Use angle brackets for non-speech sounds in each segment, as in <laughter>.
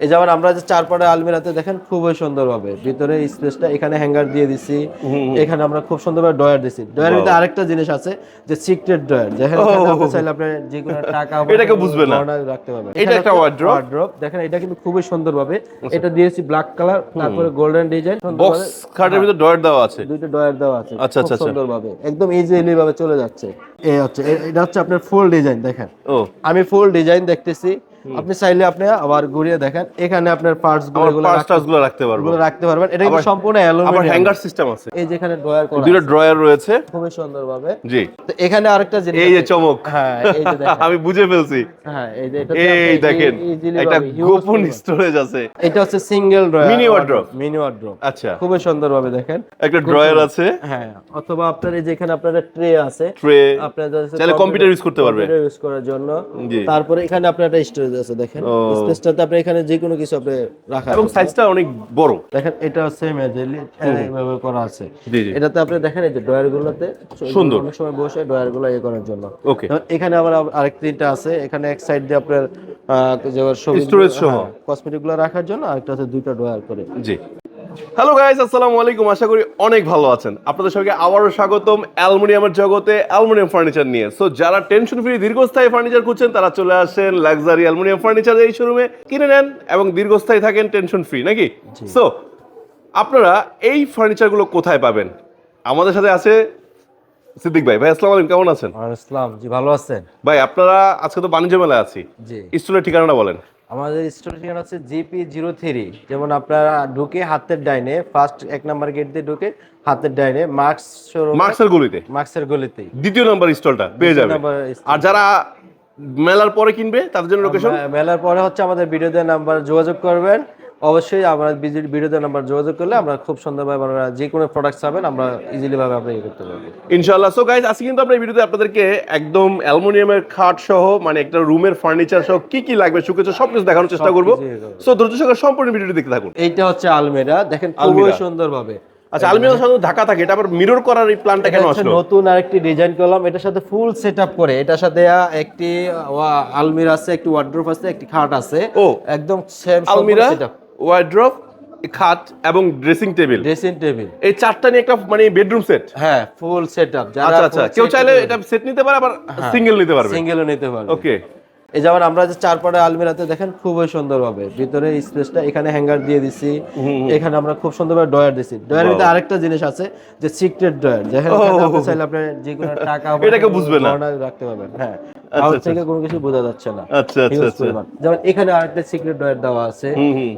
এই যেমন আমরা যে চার পাড়ে আলমিরাতে দেখেন খুবই সুন্দর ভাবে ভিতরে স্পেসটা এখানে হ্যাঙ্গার দিয়ে দিছি। এখানে আমরা খুব সুন্দরভাবে ডয়ার দিছি। ডয়ারের ভিতরে আরেকটা জিনিস আছে যে সিক্রেট ডয়ার যেখানে আপনি চাইলে আপনি যে কোনো <laughs> টাকা এটাকে বুঝবে না। রাখতে পারবেন। এটা একটা wardrobe? ওয়ার্ড্রপ দেখেন এটা কিন্তু খুবই সুন্দর ভাবে এটা দিয়েছি ব্ল্যাক কালার তারপরে গোল্ডেন ডিজাইন বক্স খাটের ভিতরে ডয়ার দেওয়া আছে। দুইটা ডয়ার দেওয়া আছে। আচ্ছা, আচ্ছা, আচ্ছা। সুন্দর ভাবে একদম ইজিলি ভাবে চলে যাচ্ছে। এই হচ্ছে এটা হচ্ছে আপনার ফুল ডিজাইন দেখেন। ও। আমি ফুল ডিজাইন দেখতেছি। আপনি চাইলে আপনি আবার ঘুরিয়ে দেখেন। এখানে আপনার পার্টসগুলো পার্সগুলো রাখতে পারব। এগুলো রাখতে পারবেন। এটা কিন্তু সম্পূর্ণ আবার হ্যাঙ্গার সিস্টেম আছে। এই যেখানে ড্রয়ার করা দুটো ড্রয়ার রয়েছে। খুবই সুন্দর ভাবে জি। তো এখানে আরেকটা জিনিস এই যে চমক। হ্যাঁ এই যে দেখেন। <laughs> আমি বুঝে ফেলছি। হ্যাঁ এই যে এটা এই দেখেন একটা গোপন স্টোরেজ আছে। এটা হচ্ছে single drawer Mini wardrobe? Mini wardrobe আচ্ছা। খুবই সুন্দর ভাবে দেখেন। একটা ড্রয়ার আছে। হ্যাঁ অথবা আপনার এই যেখানে আপনার ট্রে আছে। ট্রে আপনার চাইলে কম্পিউটার ইউজ করতে পারবে। ইউজ করার জন্য। তারপরে এখানে আপনার একটা স্টোরেজ দেখেন। স্পেসটাতে আপনি এখানে যে কোনো কিছু আপনি রাখা এবং সাইজটা অনেক বড়। দেখেন এটা সেম এইভাবে করা আছে। এটাতে আপনি দেখেন এই যে ডয়ার গুলোতে সুন্দর। অনেক সময় বসে ডয়ারগুলো ইয়ে করার জন্য। ওকে এখানে আবার আব- আরেক তিনটা আছে। এখানে এক সাইড দিয়ে আপনার যে স্টোরেজ সহ। কসমেটিকগুলো রাখার জন্য আরেকটা আছে দুইটা ডয়ার করে। জি। হ্যালো গাইস আসসালামু আলাইকুম। আশা করি অনেক ভালো আছেন। আপনাদের সবাইকে আবারও স্বাগতম অ্যালুমিনিয়ামের জগতে অ্যালুমিনিয়াম ফার্নিচার নিয়ে। সো যারা টেনশন ফ্রি দীর্ঘস্থায়ী ফার্নিচার খুঁজছেন তারা চলে আসেন লাক্সারি অ্যালুমিনিয়াম ফার্নিচার এই শোরুমে কিনে নেন এবং দীর্ঘস্থায়ী থাকেন টেনশন ফ্রি নাকি? সো আপনারা এই ফার্নিচারগুলো কোথায় পাবেন? আমাদের সাথে আছে সিদ্দিক ভাই। ভাই আসসালামু আলাইকুম। কেমন আছেন? আর ইসলাম জি ভালো আছেন? ভাই আপনারা আজকে তো বাণিজ্য মেলায় আছি। জি। স্টলের ঠিকানাটা বলেন। আমাদের স্টোর ঠিকানা হচ্ছে জিপি জিরো থ্রি যেমন আপনারা ঢুকে হাতের ডাইনে ফার্স্ট এক নাম্বার গেট দিয়ে ঢুকে হাতের ডাইনে মার্কস মার্কসের গলিতে? মার্কসের গলিতে দ্বিতীয় নাম্বার স্টলটা পেয়ে যাবে। আর যারা মেলার পরে কিনবে তাদের জন্য লোকেশন মেলার পরে হচ্ছে আমাদের ভিডিও নাম্বার যোগাযোগ করবেন। অবশ্যই আমরা ভিডিও দেওয়ার নাম্বার যোগাযোগ করলে আমরা খুব সুন্দরভাবে আমরা যে কোনো প্রোডাক্ট পাবেন আমরা ইজিলি ভাবে আমরা ইয়ে করতে পারব। ইনশাআল্লাহ। সো গাইজ আজকে কিন্তু আমরা এই ভিডিওতে আপনাদেরকে একদম অ্যালুমিনিয়ামের খাট সহ মানে একটা রুমের ফার্নিচার সহ কি কি লাগবে শুকেছে সব কিছু দেখানোর চেষ্টা করব। সো দ্রুত সঙ্গে সম্পূর্ণ ভিডিওটি দেখতে থাকুন। এইটা হচ্ছে আলমেরা। দেখেন খুবই আলমিরা। সুন্দর ভাবে আচ্ছা আলমিরার সাথে ঢাকা থাকে এটা আবার মিরর করার এই প্ল্যানটা কেন আসলো? নতুন আরেকটি ডিজাইন করলাম। এটার সাথে ফুল সেটআপ করে এটার সাথে একটি আলমিরা আছে একটি ওয়ার্ড্রোপ আছে একটি খাট আছে। ও। একদম সেম আলমিরা? সেটআপ ওয়ার্ড্রপ খাট এবং ড্রেসিং টেবিল। Dressing table. এই চারটা নিয়ে একটা মানে বেডরুম সেট। হ্যাঁ ফুল সেটআপ। আচ্ছা আচ্ছা। কেউ চাইলে এটা সেট নিতে পারে আবার সিঙ্গেল নিতে পারবে। সিঙ্গেলও নিতে পারবে। ওকে। এই যেমন আমরা যে চার পাড়ে আলমিরাতে দেখেন খুবই সুন্দর ভাবে ভিতরে স্পেসটা এখানে হ্যাঙ্গার দিয়ে দিছি। এখানে আমরা খুব সুন্দরভাবে ডয়ার দিছি। ডয়ারের ভিতরে আরেকটা জিনিস আছে যে সিক্রেট ডয়ার যেখানে আপনি চাইলে আপনি যে কোনো টাকা এটাকে কোনো বুঝবে না। রাখতে পারবেন। হ্যাঁ। আউট থেকে কোনো কিছু বোঝা যাচ্ছে না। আচ্ছা আচ্ছা আচ্ছা। যেমন এখানে আরেকটা সিক্রেট ডয়ার দেওয়া আছে।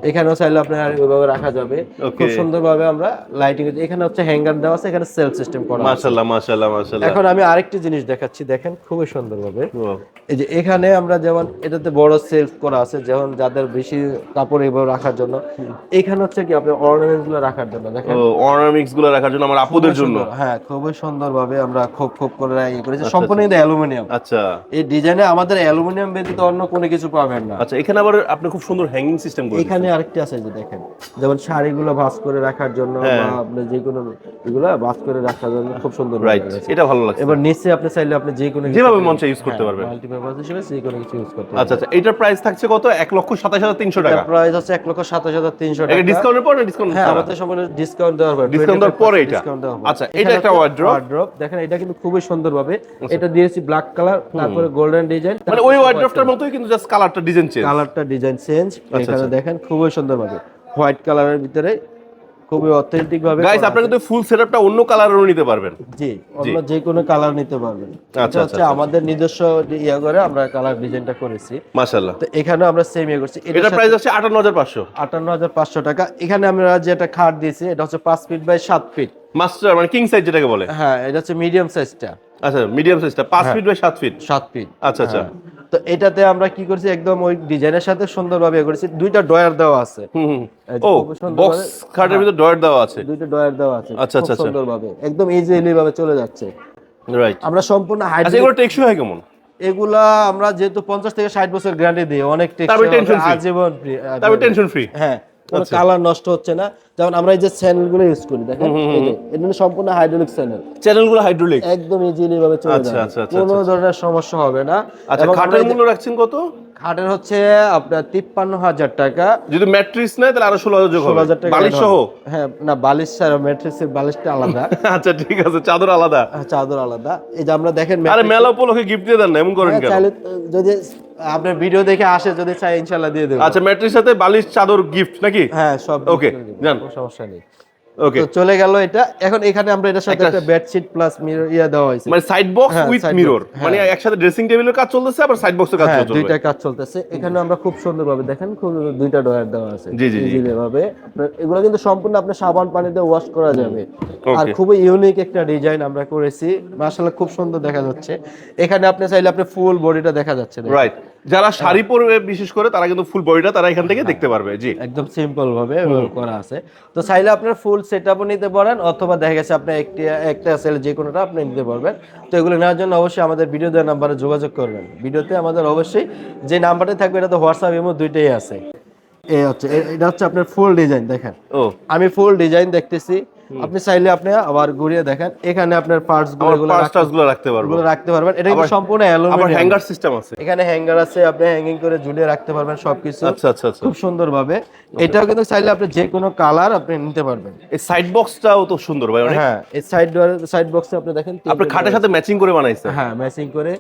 এখানেও চাইলে আপনার ওইভাবে রাখা যাবে। খুব সুন্দরভাবে আমরা লাইটিং এখানে হচ্ছে হ্যাঙ্গার দেওয়া আছে এখানে সেলফ সিস্টেম করা মাশাআল্লাহ মাশাআল্লাহ মাশাআল্লাহ। এখন আমি আরেকটি জিনিস দেখাচ্ছি। দেখেন খুবই সুন্দরভাবে। এই যে এখানে আমরা যেমন এটাতে বড় সেলফ করা আছে যেমন যাদের বেশি কাপড় এভাবে রাখার জন্য। এখানে হচ্ছে কি আপনি অর্নামেন্টসগুলো রাখার জন্য। দেখেন। ও অর্নামিক্সগুলো রাখার জন্য আমার আপুদের জন্য। হ্যাঁ খুবই সুন্দর ভাবে আমরা খোপ খোপ করে ইয়ে করেছি। সম্পূর্ণ কিন্তু অ্যালুমিনিয়াম। আচ্ছা। ডিজাইনে আমাদের অ্যালুমিনিয়াম ব্যতীত অন্য কোনো কিছু পাবেন না। আচ্ছা এখানে আবার আপনি খুব সুন্দর হ্যাঙ্গিং সিস্টেম করে এখানে আরেকটি আছে যে দেখেন যেমন শাড়িগুলো ভাঁজ করে রাখার জন্য হ্যাঁ। বা আপনি যে কোনো এগুলো ভাঁজ করে রাখার জন্য খুব সুন্দর রাইট এটা ভালো লাগছে। এবার নিচে আপনি চাইলে আপনি যে কোনো যেভাবে মন চায় ইউজ করতে পারবেন। মাল্টিপারপাস হিসেবে যে কোনো কিছু ইউজ করতে আচ্ছা আচ্ছা এটার প্রাইস থাকছে কত? এক লক্ষ সাতাশ হাজার তিনশো টাকা। প্রাইস আছে এক লক্ষ সাতাশ হাজার তিনশো এটা টাকা। ডিসকাউন্টের পরে ডিসকাউন্ট হ্যাঁ আমাদের সম্পূর্ণ ডিসকাউন্ট দেওয়ার পর Discount দেওয়ার পরে এটা? আচ্ছা, এটা একটা wardrobe? ওয়ার্ড্রপ দেখেন এটা কিন্তু খুবই সুন্দর ভাবে এটা দিয়েছি ব্ল্যাক কালার তারপরে গোল্ডেন ডিজাইন মানে ওই ওয়ার্ড্রপটার মতোই কিন্তু জাস্ট কালারটা ডিজাইন চেঞ্জ কালারটা ডিজাইন চেঞ্জ এখানে দেখেন খুবই সুন্দর ভাবে হোয়াইট কালারের ভিতরে খুবই অথেন্টিক ভাবে গাইস আপনারা কিন্তু ফুল সেটআপটা অন্য কালারেরও নিতে পারবেন। জি অন্য যে কোনো কালার নিতে পারবেন। আচ্ছা, এটা হচ্ছে আমাদের নিজস্ব ইয়া করে আমরা কালার ডিজাইনটা করেছি। মাশাআল্লাহ। তো এখানে আমরা সেম ইয়ে করছি। এটার প্রাইস আটান্ন হাজার পাঁচশো। টাকা। এখানে আমরা যেটা খাট দিয়েছি এটা হচ্ছে পাঁচ ফিট বাই সাত ফিট মাস্টার মানে কিং সাইজ যেটাকে বলে। হ্যাঁ এটা হচ্ছে মিডিয়াম সাইজটা আচ্ছা মিডিয়াম সাইজটা পাঁচ ফিট বাই সাত ফিট সাত ফিট আচ্ছা আচ্ছা। তো এটাতে আমরা কি করছি একদম ওই ডিজাইনের সাথে সুন্দরভাবে ইয়ে করেছি। দুইটা ডয়ার দেওয়া আছে। ও বক্স খাটের ভিতরে ডয়ার দেওয়া আছে। দুইটা ডয়ার দেওয়া আছে। আচ্ছা, আচ্ছা, আচ্ছা। সুন্দরভাবে একদম ইজিলি ভাবে চলে যাচ্ছে। রাইট আমরা সম্পূর্ণ আচ্ছা এগুলো টেকসই হয় কেমন? এগুলা আমরা যেহেতু পঞ্চাশ থেকে ষাট বছর গ্যারান্টি দিই অনেক টেকসই? আজীবন free, তবে টেনশন ফ্রি হ্যাঁ। কোনো আচ্ছা। কালার নষ্ট হচ্ছে না। যেমন আমরা এই যে চ্যানেলগুলো ইউজ করি দেখেন এই যে, এটা সম্পূর্ণ হাইড্রোলিক চ্যানেল চ্যানেলগুলো হাইড্রোলিক একদম ইজিলি ভাবে চলে যায়। আচ্ছা, আচ্ছা, কোনো ধরনের সমস্যা হবে না। আচ্ছা খাটের মূল্য রাখছেন কত? খাটের হচ্ছে আপনার তিপ্পান্ন হাজার টাকা। যদি ম্যাট্রিক্স নেয় তাহলে আরও ষোলো হাজার ষোলো হাজার টাকা বালিশ সহ? হ্যাঁ না বালিশ ছাড়া ম্যাট্রেসের বালিশটা আলাদা। <laughs> আচ্ছা ঠিক আছে চাদর আলাদা। হ্যাঁ, চাদর আলাদা। এই যে আমরা দেখেন আরে মেলা উপলক্ষে গিফট দিয়ে দেন না এমন করেন হ্যাঁ, কেন? যদি আপনার ভিডিও দেখে আসে যদি চাই ইনশাল্লাহ দিয়ে দেবো। আচ্ছা ম্যাট্রিক্স সাথে বালিশ চাদর গিফট নাকি? হ্যাঁ সব ওকে। কোনো সমস্যা নেই। ওকে তো চলে গেল এটা। এখন এখানে আমরা এটার সাথে একটা- বেডশিট প্লাস মিরর ইয়া দেওয়া হয়েছে। মানে সাইড বক্স উইথ মিরর মানে। একসাথে ড্রেসিং টেবিলের কাজ চলতেছে আবার সাইড বক্সের কাজ হ্যাঁ দুইটা কাজ চলতেছে। এখানে আমরা খুব সুন্দরভাবে দেখেন খুব দুইটা ডয়ার দেওয়া আছে। জি, জি, জি। ভাবে এগুলো কিন্তু সম্পূর্ণ আপনার সাবান পানিতে ওয়াশ করা যাবে। আর. খুবই ইউনিক একটা ডিজাইন আমরা করেছি। মাশাআল্লাহ খুব সুন্দর দেখা যাচ্ছে। এখানে আপনি চাইলে আপনি ফুল বডিটা দেখা যাচ্ছে। রাইট যারা শাড়ি পরবে বিশেষ করে তারা কিন্তু ফুল বডিটা তারা এখান থেকে দেখতে পারবে জি। একদম সিম্পল ভাবে করা আছে। তো চাইলে আপনার ফুল সেটআপও নিতে পারেন অথবা দেখা গেছে আপনি একটি একটা সেল যে কোনোটা আপনি নিতে পারবেন। তো এগুলো নেওয়ার জন্য অবশ্যই আমাদের ভিডিও দেওয়ার নাম্বারে যোগাযোগ করবেন। ভিডিওতে আমাদের অবশ্যই যে নাম্বারটা থাকবে এটা তো হোয়াটসঅ্যাপ এমো দুইটাই আছে। এই হচ্ছে এটা হচ্ছে আপনার ফুল ডিজাইন দেখেন। ও। আমি ফুল ডিজাইন দেখতেছি। আপনি চাইলে আপনি আবার ঘুরিয়ে দেখেন। এখানে আপনার পার্টসগুলো পাঁচ টাচগুলো রাখতে পারব। গুলো রাখতে পারবেন। এটা কিন্তু সম্পূর্ণ আবার হ্যাঙ্গার সিস্টেম আছে। এখানে হ্যাঙ্গার আছে আপনি হ্যাঙ্গিং করে ঝুলিয়ে রাখতে পারবেন সবকিছু। আচ্ছা আচ্ছা আচ্ছা। খুব সুন্দর ভাবে এটাও কিন্তু চাইলে আপনি যে কোনো কালার আপনি নিতে পারবেন। এই সাইড বক্সটাও তো সুন্দর ভাই অনেক হ্যাঁ এই সাইড সাইড বক্সে আপনি দেখেন আপনি খাটের সাথে ম্যাচিং করে বানাইছেন। হ্যাঁ ম্যাচিং করে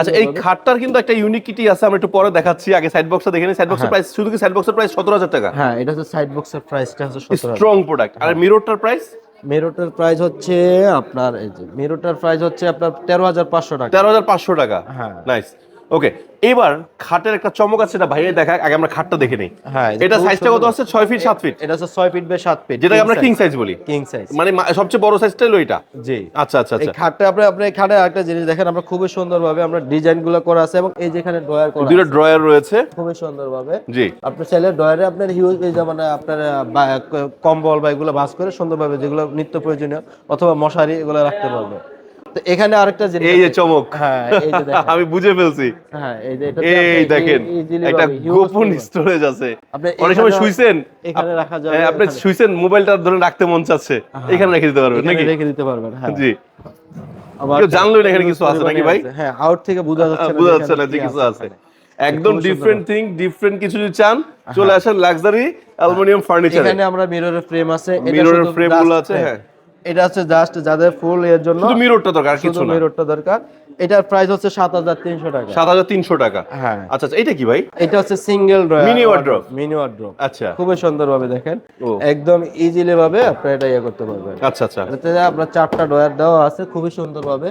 আচ্ছা এই খাটটার কিন্তু একটা ইউনিকিটি আছে আমরা একটু পরে দেখাচ্ছি। আগে সাইড বক্সটা দেখেনি সাইড বক্সের প্রাইস শুধু কি সাইড বক্সের প্রাইস সতেরো হাজার টাকা? হ্যাঁ এটা হচ্ছে সাইড বক্সের প্রাইসটা হচ্ছে 17000 স্ট্রং প্রোডাক্ট আর মিররটার প্রাইস মেরোটার প্রাইস হচ্ছে আপনার এই যে মেরোটার প্রাইস হচ্ছে আপনার তেরো হাজার পাঁচশো টাকা। তেরো হাজার পাঁচশো টাকা। হ্যাঁ। নাইস ওকে এবার খাটের একটা চমক আছে সেটা ভাইয়া দেখা আগে আমরা খাটটা দেখে নিই। হ্যাঁ এটা সাইজটা কত আছে? ছয় ফিট সাত ফিট এটা হচ্ছে ফিট বাই ফিট যেটাকে আমরা কিং সাইজ বলি। কিং সাইজ মানে সবচেয়ে বড় সাইজটা হলো এটা। জি। আচ্ছা আচ্ছা আচ্ছা। খাটটা আপনি আপনি এই খাটে আরেকটা জিনিস দেখেন আমরা খুবই সুন্দরভাবে আমরা ডিজাইনগুলো করা আছে এবং এই যেখানে ড্রয়ার করা দুটো ড্রয়ার রয়েছে। খুবই সুন্দরভাবে। জি। আপনি চাইলে ডয়ারে আপনার হিউজ এই যে মানে আপনার কম্বল বা এগুলো ভাঁজ করে সুন্দরভাবে যেগুলো নিত্য প্রয়োজনীয় অথবা মশারি এগুলো রাখতে পারবে তো এখানে আরেকটা জিনিস এই যে চমক। হ্যাঁ এই যে দেখেন। <laughs> আমি বুঝে ফেলছি। হ্যাঁ এই যে এটাতে এই দেখেন একটা গোপন স্টোরেজ আছে। আপনি অনেক সময় শুইছেন। এখানে রাখা যাবে হ্যাঁ, আপনি শুইছেন মোবাইলটা ধরে রাখতে মন চাচ্ছে। এখানে রেখে দিতে পারবেন নাকি? রেখে দিতে পারবেন হ্যাঁ। জি। আবার কেউ জানলোই না এখানে কিছু আছে নাকি ভাই? হ্যাঁ আউট থেকে বোঝা যাচ্ছে না বোঝা যাচ্ছে না যে কিছু আছে। একদম ডিফারেন্ট থিং ডিফারেন্ট কিছু যদি চান চলে আসেন লাক্সারি অ্যালুমিনিয়াম ফার্নিচারে এখানে আমরা মিররের ফ্রেম আছে এটা Mirror এর শুধু frame just গুলো আছে, হ্যাঁ। এটা হচ্ছে জাস্ট যাদের ফুল এর জন্য শুধু মিররটা দরকার কিছু না। মিররটা দরকার। এটার প্রাইস হচ্ছে সাত হাজার তিনশো টাকা। সাত হাজার তিনশো টাকা। হ্যাঁ। আচ্ছা আচ্ছা এটা কি ভাই? এটা হচ্ছে single Mini wardrobe? Mini wardrobe আচ্ছা। খুবই সুন্দরভাবে দেখেন। একদম ইজিলি ভাবে আপনি এটা ইয়ে করতে পারবেন। আচ্ছা আচ্ছা। এটাতে আপনার চারটা ড্রয়ার দেওয়া আছে খুবই সুন্দরভাবে।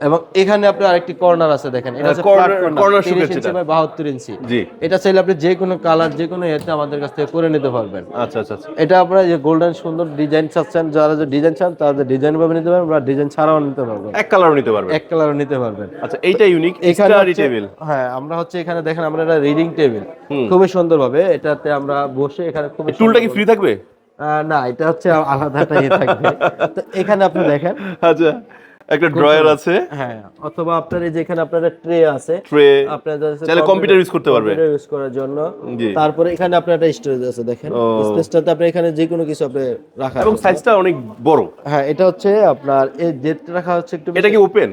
এবং এখানে আপনার আরেকটি কর্নার আছে দেখেন। এটা হচ্ছে corner, corner 30 শুকেছে ইঞ্চি এটা। বাই 72 ইঞ্চি জি। এটা চাইলে আপনি যে কোনো কালার যে কোনো এতে আমাদের কাছ থেকে করে নিতে পারবেন। আচ্ছা আচ্ছা আচ্ছা। এটা আপনারা যে গোল্ডেন সুন্দর ডিজাইন চাচ্ছেন যারা যে ডিজাইন চান তারা ডিজাইন ভাবে নিতে পারবেন বা ডিজাইন ছাড়াও নিতে পারবেন। এক কালারও নিতে পারবেন। এক কালারও নিতে পারবেন। আচ্ছা এইটা ইউনিক স্টাডি টেবিল হ্যাঁ আমরা হচ্ছে এখানে দেখেন আমরা এটা রিডিং টেবিল খুবই সুন্দর ভাবে এটাতে আমরা বসে এখানে খুব টুলটা কি ফ্রি থাকবে? না এটা হচ্ছে আলাদাটা ইয়ে থাকবে। তো এখানে আপনি দেখেন। আচ্ছা। একটা ড্রয়ার আছে। হ্যাঁ অথবা আপনার এই যে আপনার ট্রে আছে ট্রে আপনাদের চাইলে কম্পিউটার ইউজ করতে পারবে। ইউজ করার জন্য। তারপরে এখানে আপনার একটা স্টোরেজ আছে দেখেন। স্পেসটাতে আপনি এখানে যে কোনো কিছু আপনি রাখা এবং সাইজটা অনেক বড়। হ্যাঁ এটা হচ্ছে আপনার এই জেটটা রাখা হচ্ছে একটু এটা কি ওপেন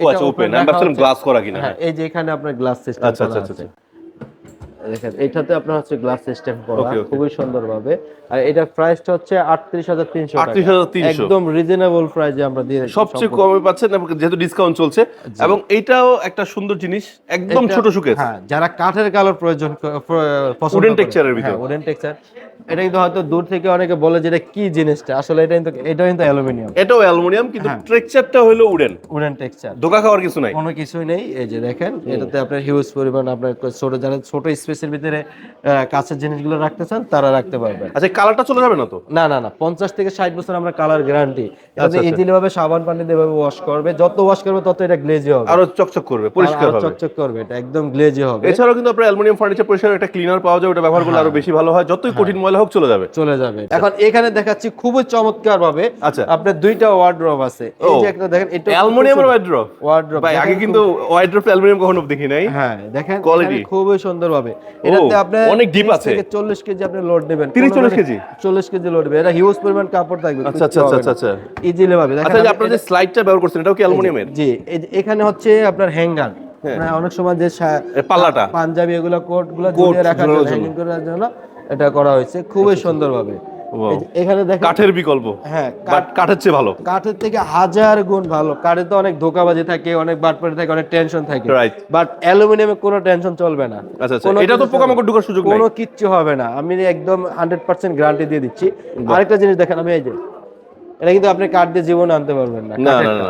ও আচ্ছা ওপেন আমি ভাবছিলাম গ্লাস করা কিনা। হ্যাঁ এই যে এখানে আপনার গ্লাস সিস্টেম আচ্ছা, আচ্ছা, আচ্ছা, দেখেন এটাতে আপনার হচ্ছে গ্লাস সিস্টেম করা. খুবই সুন্দরভাবে। আর এটা প্রাইসটা হচ্ছে আটত্রিশ হাজার তিনশো 38,300 একদম রিজনেবল প্রাইসে আমরা দিয়ে সবচেয়ে কমে পাচ্ছেন যেহেতু ডিসকাউন্ট চলছে এবং এইটাও একটা সুন্দর জিনিস একদম ছোট সুকেস হ্যাঁ যারা কাঠের কালার প্রয়োজন পছন্দ ভিতর। হ্যাঁ উডেন টেক্সচার এটা কিন্তু হয়তো দূর থেকে অনেকে বলে যে এটা কি জিনিসটা? আসলে এটা কিন্তু এটা কিন্তু অ্যালুমিনিয়াম। এটাও অ্যালুমিনিয়াম কিন্তু হ্যাঁ। টেক্সচারটা হলো উডেন উডেন টেক্সচার ধোকা খাওয়ার কিছু নাই। কোনো কিছুই নেই। এই যে দেখেন এটাতে আপনার হিউজ পরিমাণ আপনার ছোট যারা ছোট স্পেসের ভিতরে কাছের জিনিসগুলো রাখতে চান তারা রাখতে পারবেন। আচ্ছা কালারটা চলে যাবে না তো? না না না পঞ্চাশ থেকে ষাট বছর আমরা কালার গ্যারান্টি। আচ্ছা, আচ্ছা। ইজিলি ভাবে সাবান পানি দিয়ে ওয়াশ করবে যত ওয়াশ করবে তত এটা গ্লেজি হবে। আরও চকচক করবে পরিষ্কার হবে। চকচক করবে এটা একদম গ্লেজি হবে। এছাড়াও কিন্তু আপনার অ্যালুমিনিয়াম ফার্নিচার পরিষ্কার একটা ক্লিনার পাওয়া যায় ওটা ব্যবহার করলে হ্যাঁ। আরও বেশি ভালো হয়। যতই কঠিন ময়লা হোক চলে যাবে। চলে যাবে। এখন এখানে দেখাচ্ছি খুবই চমৎকার ভাবে আচ্ছা। আপনার দুইটা ওয়ার্ড্রপ আছে। এই যে একটা দেখেন এটা অ্যালুমিনিয়ামের ওয়াইড্রপ ওয়ার্ড্রপ ভাই আগে কিন্তু ওয়াইড্রপ অ্যালুমিনিয়াম কখনো দেখি নাই। হ্যাঁ দেখেন। এখানে খুবই সুন্দর ভাবে এটাতে আপনি অনেক ডিপ আছে। 40 কেজি আপনি লোড নেবেন। 30 40 কেজি? 40 কেজি লোড নেবেন। এটা হিউজ পরিমাণ কাপড় থাকবে আচ্ছা আচ্ছা আচ্ছা আচ্ছা ইজিলি ভাবে দেখেন আচ্ছা যে আমি আপনার যে স্লাইডটা ব্যবহার করছেন এটাও কি অ্যালুমিনিয়ামের? জি এখানে হচ্ছে আপনার হ্যাঙ্গার অনেক সময় যে পাল্লাটা। পাঞ্জাবি এগুলো কোটগুলো রাখার জন্য জন্য। করার জন্য এটা করা হয়েছে। খুবই সুন্দরভাবে Wow. এই যে এখানে দেখেন কাঠের বিকল্প হ্যাঁ কাঠের চেয়ে ভালো। কাঠের থেকে হাজার গুণ ভালো। কাঠে তো অনেক ধোকাবাজি থাকে অনেক বাটপাড়ি থাকে অনেক টেনশন থাকে. বাট অ্যালুমিনিয়ামে কোনো টেনশন চলবে না। আচ্ছা আচ্ছা এটা তো পোকামাকড় ঢোকার সুযোগ নেই। কোনো কিচ্ছু হবে না। আমি একদম হান্ড্রেড পার্সেন্ট গ্যারান্টি দিয়ে দিচ্ছি। আরেকটা জিনিস দেখেন আমি এই যে এটা কিন্তু আপনি কাঠ দিয়ে জীবনে আনতে পারবেন না না না।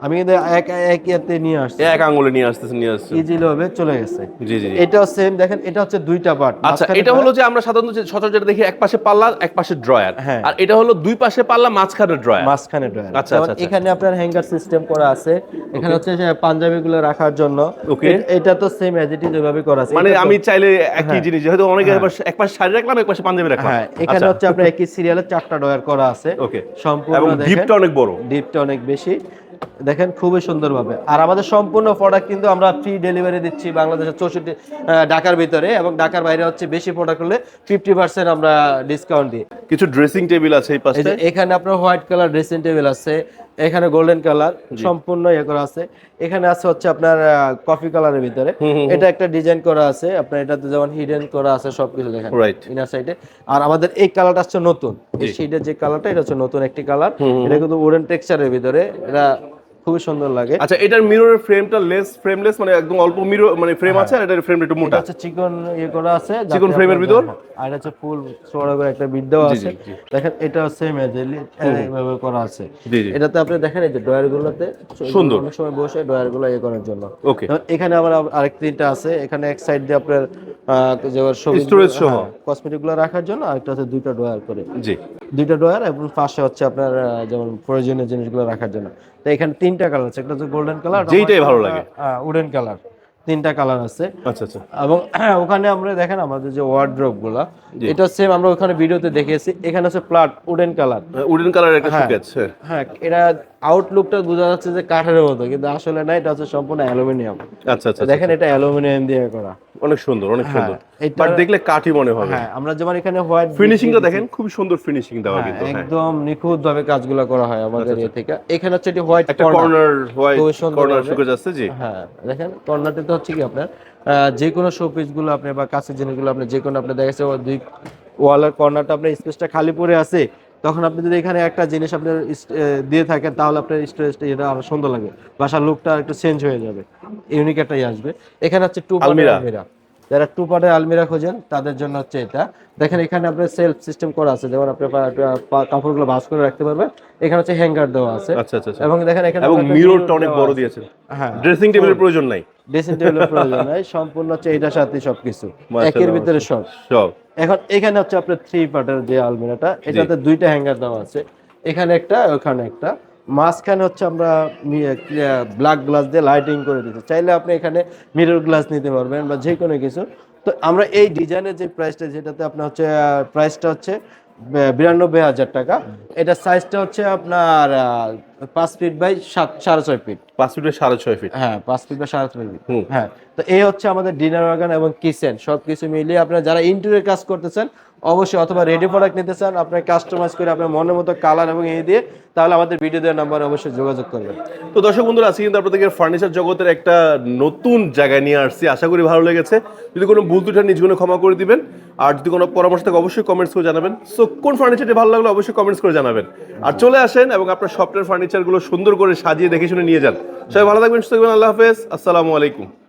আমি কিন্তু এক এক ইয়াতে নিয়ে আসছি। এক আঙ্গুলে নিয়ে আসতেছে নিয়ে আসছে। ইজিলি হবে চলে গেছে। জি জি। এটাও সেম দেখেন এটা হচ্ছে দুইটা পার্ট আচ্ছা এটা হলো যে আমরা সাধারণত সচরাচর দেখি এক পাশে পাল্লা এক পাশে ড্রয়ার। হ্যাঁ। আর এটা হলো দুই পাশে পাল্লা মাঝখানে ড্রয়ার। মাঝখানে ড্রয়ার। আচ্ছা, আচ্ছা, আচ্ছা। এখানে আপনার হ্যাঙ্গার সিস্টেম করা আছে। এখানে হচ্ছে যে পাঞ্জাবি গুলো রাখার জন্য. এ- এটা তো সেম এজ ইট ইজ ওইভাবে করা আছে। মানে আমি চাইলে একই জিনিস হয়তো অনেকে এক পাশে শাড়ি রাখলাম এক পাশে পাঞ্জাবি রাখলাম। হ্যাঁ এখানে হচ্ছে আপনার একই সিরিয়ালে চারটা ড্রয়ার করা আছে। ওকে সম্পূর্ণ এবং ডিপটা অনেক বড়। ডিপটা অনেক বেশি। দেখেন খুবই সুন্দরভাবে। আর আমাদের সম্পূর্ণ প্রোডাক্ট কিন্তু আমরা ফ্রি ডেলিভারি দিচ্ছি বাংলাদেশের চৌষট্টি ঢাকার ভিতরে এবং ঢাকার বাইরে হচ্ছে বেশি প্রোডাক্ট হলে ফিফটি পার্সেন্ট আমরা ডিসকাউন্ট দিই। কিছু ড্রেসিং টেবিল আছে এই পাশে। এখানে আপনার হোয়াইট কালার ড্রেসিং টেবিল আছে এখানে গোল্ডেন কালার সম্পূর্ণ ইয়ে করা আছে। এখানে আছে হচ্ছে আপনার কফি কালারের ভিতরে। এটা একটা ডিজাইন করা আছে। আপনার এটাতে যেমন হিডেন করা আছে সবকিছু দেখেন। রাইট ইনার সাইডে আর আমাদের এই কালারটা হচ্ছে নতুন। এই শেডের যে কালারটা এটা হচ্ছে নতুন একটি কালার এটা কিন্তু উডেন টেক্সচারের ভিতরে। এটা খুবই সুন্দর লাগে। আচ্ছা এটার মিররের ফ্রেমটা লেস ফ্রেমলেস মানে একদম অল্প মিরর মানে ফ্রেম আছে আর এটার ফ্রেমটা একটু মোটা? হচ্ছে চিকন ইয়ে করা আছে চিকন আপনার- ভিতর? হ্যাঁ, আর এটা হচ্ছে ফুল করে একটা বিট দেওয়া আছে। দেখেন এটা সেম এভাবে করা আছে। এটাতে আপনি দেখেন এই যে ডয়ার গুলোতে সুন্দর। অনেক সময় বসে ডয়ারগুলো ইয়ে করার জন্য। ওকে। এখানে আবার আরেক তিনটা আছে এখানে এক সাইড দিয়ে আপনার হ্যাঁ, সহ। কসমেটিকগুলো রাখার জন্য আরেকটা আছে দুইটা ডয়ার করে। জি। দুইটা ডয়ার এবং পাশে হচ্ছে আপনার যেমন প্রয়োজনীয় জিনিসগুলো রাখার জন্য। তো এখানে তিনটা কালার আছে। একটা হচ্ছে গোল্ডেন কালার যেইটাই ভালো লাগে। উডেন কালার তিনটা কালার আছে। আচ্ছা আচ্ছা। এবং <clears throat> ওখানে আমরা দেখেন আমাদের যে ওয়ার্ড্রপগুলা এটা সেম আমরা ওখানে ভিডিওতে দেখেছি এখানে আছে প্লাট উডেন কালার উডেন কালার একটা সুকেজ হ্যাঁ। হ্যাঁ এটা আউটলুকটা বোঝা যাচ্ছে যে কাঠের মতো কিন্তু আসলে না এটা হচ্ছে সম্পূর্ণ অ্যালুমিনিয়াম। আচ্ছা আচ্ছা দেখেন এটা অ্যালুমিনিয়াম দিয়ে করা। অনেক সুন্দর অনেক সুন্দর। বাট দেখলে কাঠই মনে হবে। হ্যাঁ আমরা যেমন এখানে হোয়াইট ফিনিশিংটা দেখেন খুব সুন্দর ফিনিশিং দেওয়া হ্যাঁ, কিন্তু হ্যাঁ। একদম নিখুঁত ভাবে কাজগুলো করা হয় আমাদের ইয়ে থেকে। এখানে হচ্ছে এটি হোয়াইট একটা কর্নার হোয়াইট কর্নার। সুকেজ আছে জি। হ্যাঁ দেখেন কর্নারটিতে হচ্ছে কি আপনার যে কোনো শোপিসগুলো আপনি বা কাছের জিনিসগুলো আপনি যে কোনো আপনি দেখেছে দুই ওয়ালের কর্নারটা আপনার স্পেসটা খালি পড়ে আছে। তখন আপনি যদি এখানে একটা জিনিস আপনি ইস- এ, দিয়ে থাকেন তাহলে আপনার স্টোরেজটা এটা আরও সুন্দর লাগে। বাসার লুকটা একটু চেঞ্জ হয়ে যাবে। ইউনিক একটাই আসবে। এখানে হচ্ছে টু আলমিরা। যারা টু পার্টের আলমিরা খোঁজেন তাদের জন্য হচ্ছে এটা। দেখেন এখানে আপনার সেলফ সিস্টেম করা আছে। যেমন আপনি কাপড়গুলো ভাঁজ করে রাখতে পারবেন। এখানে হচ্ছে হ্যাঙ্গার দেওয়া আছে। আচ্ছা আচ্ছা আচ্ছা। এবং দেখেন এখানে এবং মিররটা অনেক বড়। দিয়েছে হ্যাঁ। ড্রেসিং টেবিলের প্রয়োজন নাই। ড্রেসিং টেবিলের প্রয়োজন নাই। সম্পূর্ণ হচ্ছে এটার সাথে সবকিছু। একের ভিতরে সব। সব। এখন এখানে হচ্ছে আপনার থ্রি পার্টের যে আলমিরাটা এটাতে দুইটা হ্যাঙ্গার দেওয়া আছে। এখানে একটা ওখানে একটা। মাঝখানে হচ্ছে আমরা ব্ল্যাক গ্লাস দিয়ে লাইটিং করে দিচ্ছি চাইলে আপনি এখানে মিরর গ্লাস নিতে পারবেন বা যে কোনো কিছু। তো আমরা এই ডিজাইনের যে প্রাইসটা যেটাতে আপনার হচ্ছে প্রাইসটা হচ্ছে বিরানব্বই হাজার টাকা। এটা সাইজটা হচ্ছে আপনার পাঁচ ফিট বাই সাত সাড়ে ছয় ফিট পাঁচ ফিটের সাড়ে ছয় ফিট হ্যাঁ পাঁচ ফিট বা সাড়ে ছয় ফিট হ্যাঁ তো এই হচ্ছে আমাদের ডিনার অর্গান এবং কিচেন সবকিছু মিলিয়ে আপনারা যারা ইন্টেরিয়র কাজ করতেছেন অবশ্যই অথবা রেডি প্রোডাক্ট নিতে চান আপনার কাস্টমাইজ করে আপনার মনের মতো কালার এবং এই দিয়ে, তাহলে আমাদের ভিডিও দেওয়ার নাম্বারে অবশ্যই যোগাযোগ করবেন। তো দর্শক বন্ধুরা, আজকে কিন্তু আপনাদেরকে ফার্নিচার জগতের একটা নতুন জায়গায় নিয়ে আসছি। আশা করি ভালো লেগেছে। যদি কোনো ভুল ত্রুটি নিজ গুণে ক্ষমা করে দিবেন। আর যদি কোনো পরামর্শ থাকে, অবশ্যই কমেন্টস করে জানাবেন। সো কোন ফার্নিচারটি ভালো লাগল, অবশ্যই কমেন্টস করে জানাবেন। আর চলে আসেন এবং আপনার স্বপ্নের ফার্নিচারগুলো সুন্দর করে সাজিয়ে দেখে শুনে নিয়ে যান। সবাই ভালো থাকবেন, সুস্থ থাকবেন, আল্লাহ হাফেজ। আসসালামু আলাইকুম।